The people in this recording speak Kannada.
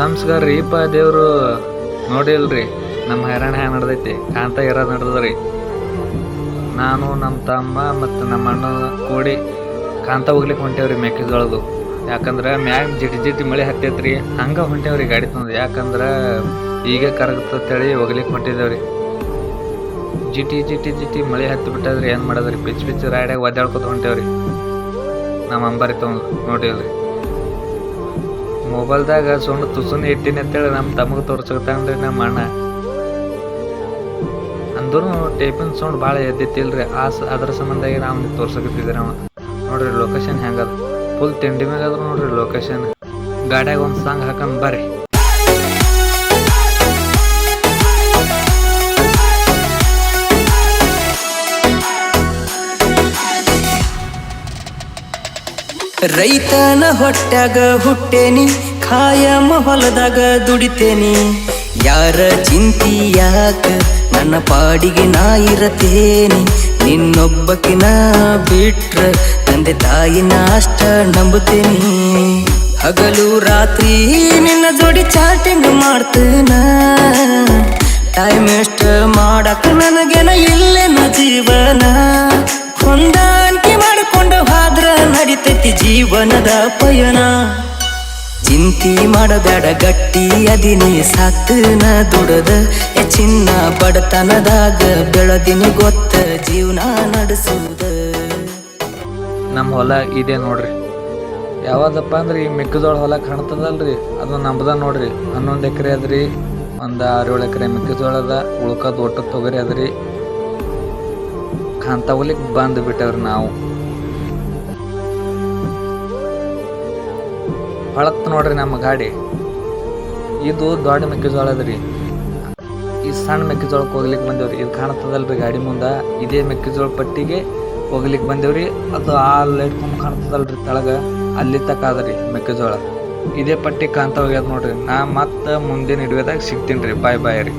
ನಮಸ್ಕಾರ ರೀ ದೇವರು. ದೇವ್ರು ನೋಡಿಲ್ರಿ ನಮ್ಮ ಹೈರಾಣ ಹ್ಯಾಂಗ ನಡ್ದೈತಿ, ಕಾಂತ ಇರೋದು ನಡ್ದದ್ರಿ. ನಾನು, ನಮ್ಮ ತಮ್ಮ ಮತ್ತು ನಮ್ಮ ಅಣ್ಣ ಕೂಡಿ ಕಾಂತ ಹೋಗ್ಲಿಕ್ಕೆ ಹೊಂಟೇವ್ರಿ ಮೆಕ್ಕೆಜೋಳದು ಯಾಕಂದ್ರೆ ಮ್ಯಾಗ ಜಿಟಿ ಜಿಟಿ ಮಳೆ ಹತ್ತೈತ್ರಿ, ಹಂಗೆ ಹೊಂಟೇವ್ರಿ ಗಾಡಿ ತಂದು. ಯಾಕಂದ್ರೆ ಈಗ ಕರಗತ್ತೇಳಿ ಹೋಗ್ಲಿಕ್ಕೆ ಹೊಂಟಿದ್ದೇವ್ರಿ ಜಿಟಿ ಜಿಟಿ ಜಿಟಿ ಮಳೆ ಹತ್ತಿ ಬಿಟ್ಟದ್ರಿ ಏನು ಮಾಡೋದ್ರಿ? ಪಿಚ್ ಪಿಚ್ ರಾಯ್ಡಾಗ ಒದ್ದಾಡ್ಕೊತ ಹೊಂಟೇವ್ರಿ. ನಮ್ಮ ಅಂಬಾರಿ ತೊಗೊಂಡು ನೋಡಿಲ್ರಿ ಮೊಬೈಲ್ದಾಗ ಸುಣ್ಣ ತುಸುನ್ ಇಟ್ಟಿನಿ ಅಂತೇಳಿ ನಮ್ಮ ತಮಗೆ ತೋರ್ಸಕತ್ತಾನ್ರಿ ನಮ್ಮ ಅಣ್ಣ. ಅಂದ್ರೂ ಟೇಪಿನ ಸೌಂಡ್ ಭಾಳ ಎದ್ದಿತ್ತಿಲ್ರಿ. ಆ ಅದ್ರ ಸಂಬಂಧಾಗಿ ನಾವು ತೋರ್ಸಕತ್ತಿದ್ರಿ ಅವ. ನೋಡ್ರಿ ಲೊಕೇಶನ್ ಹೆಂಗದ. ಫುಲ್ ತಿಂಡಿ ಮ್ಯಾಗ ನೋಡ್ರಿ ಲೊಕೇಶನ್ ಗಾಡ್ಯಾಗ ಒಂದು ಸಾಂಗ್ ಹಾಕಂದ್ ಬರ್ರಿ. ರೈತನ ಹೊಟ್ಯಾಗ ಹುಟ್ಟೇನಿ, ಖಾಯಂ ಹೊಲದಾಗ ದುಡಿತೇನಿ. ಯಾರ ಚಿಂತಿ ಯಾಕ ನನ್ನ ಪಾಡಿಗೆ ನಾ ಇರತೇನಿ. ನಿನ್ನೊಬ್ಬಕಿನ ಬಿಟ್ರ ತಂದೆ ತಾಯಿನ ಅಷ್ಟ ನಂಬುತ್ತೇನಿ. ಹಗಲು ರಾತ್ರಿ ನಿನ್ನ ಜೋಡಿ ಚಾಟಿಂಗ್ ಮಾಡ್ತೇನ. ಟೈಮ್ ಎಷ್ಟ ಮಾಡಕ ನನಗೇನ ಇಲ್ಲೇನ ಜೀವನ. ಹೊಂದ ನಡಿತೈತಿ ಜೀವನದ ಪಯಣ. ಚಿಂತಿ ಮಾಡಬೇಡ ಗಟ್ಟಿ ಅದಿನಿ ಸಾಕ್ತನ ದುಡದ ಚಿನ್ನ ಬಡತನದಾಗ ಬೆಳದಿನಿ ಗೊತ್ತ ಜೀವನ ನಡೆಸುವುದ. ನಮ್ಮ ಹೊಲ ಇದೆ ನೋಡ್ರಿ. ಯಾವ್ದಪ್ಪ ಅಂದ್ರೆ ಈ ಮೆಕ್ಕೆಜೋಳ ಹೊಲ ಕಾಣ್ತದಲ್ರಿ? ಅದು ನಮ್ದ ನೋಡ್ರಿ. ಹನ್ನೊಂದು ಎಕರೆ ಅದ್ರಿ, ಒಂದು ಆರೇಳು ಎಕರೆ ಮೆಕ್ಕೆಜೋಳ ಅದ, ಉಳ್ಕದ್ ಒಟ್ಟು ತೊಗರಿ ಅದ್ರಿ. ಕಾಂತಾವಲಿಕ್ ಬಂದು ಬಿಟ್ಟವ್ರಿ ನಾವು. ಹೊಳತ್ ನೋಡ್ರಿ ನಮ್ಮ ಗಾಡಿ. ಇದು ದೊಡ್ಡ ಮೆಕ್ಕೆಜೋಳ ಅದ್ರಿ ಈ ಸಣ್ಣ ಮೆಕ್ಕೆಜೋಳಕ್ಕೆ ಹೋಗ್ಲಿಕ್ಕೆ ಬಂದೇವ್ರಿ. ಇದು ಕಾಣ್ತದಲ್ರಿ ಗಾಡಿ ಮುಂದೆ. ಇದೇ ಮೆಕ್ಕೆಜೋಳ ಪಟ್ಟಿಗೆ ಹೋಗ್ಲಿಕ್ಕೆ ಬಂದೇವ್ರಿ. ಅದು ಆ ಲೈಟ್ ಕೊಂಬ್ ಕಾಣ್ತದಲ್ರಿ ತಳಗ. ಅಲ್ಲಿ ತಕ ಅದರಿ ಮೆಕ್ಕೆಜೋಳ. ಇದೇ ಪಟ್ಟಿ ಕಾಣ್ತಾ ಹೋಗ್ಯದ ನೋಡ್ರಿ. ನಾ ಮತ್ತೆ ಮುಂದಿನ ಹಿಡಿಯೋದಾಗ ಸಿಗ್ತೀನಿ ರೀ. ಬಾಯ್ ಬಾಯ್ ರೀ.